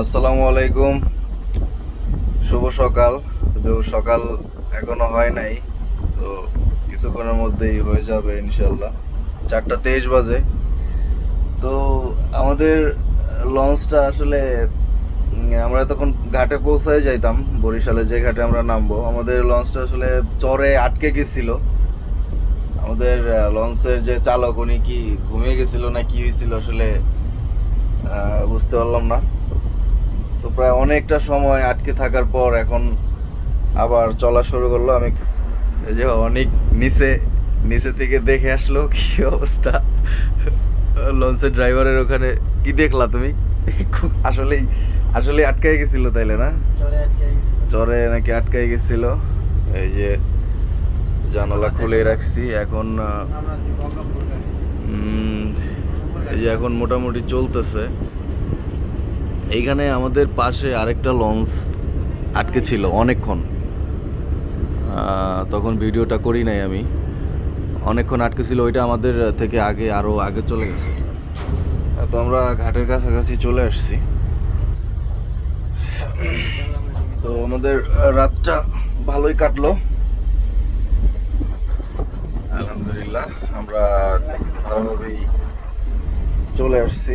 আসসালামু আলাইকুম। শুভ সকাল। যদিও সকাল এখনও হয় নাই, তো কিছুক্ষণের মধ্যেই হয়ে যাবে ইনশাল্লাহ চারটা তেইশ বাজে। তো আমাদের লঞ্চটা আসলে আমরা তখন ঘাটে পৌঁছায় যাইতাম, বরিশালে যে ঘাটে আমরা নামবো। আমাদের লঞ্চটা আসলে চরে আটকে গেছিল। আমাদের লঞ্চের যে চালক, উনি কি ঘুমিয়ে গেছিল না কি হয়েছিল আসলে বুঝতে পারলাম না। তো প্রায় অনেকটা সময় আটকে থাকার পর এখন আবার চলা শুরু করল। আমি এই যে অনেক নিচে নিচে থেকে দেখে আসলো কি অবস্থা। লঞ্চের ড্রাইভারের ওখানে কি দেখলা তুমি? খুব আসলেই আসলে আটকাই গেছিল তাইলে না? চরে নাকি আটকাই গেছিল। এই যে জানালা খুলে রাখছি এখন এই যে এখন মোটামুটি চলতেছে। এইখানে আমাদের পাশে আরেকটা লঞ্চ আটকে ছিল অনেকক্ষণ। তখন ভিডিওটা করি নাই আমি। অনেকক্ষণ আটকে ছিল, ওইটা আমাদের থেকে আগে আরও আগে চলে গেছে। তো আমরা ঘাটের কাছাকাছি চলে আসছি। তো আমাদের রাতটা ভালোই কাটলো। আলহামদুলিল্লাহ, আমরা ভালোভাবেই চলে আসছি।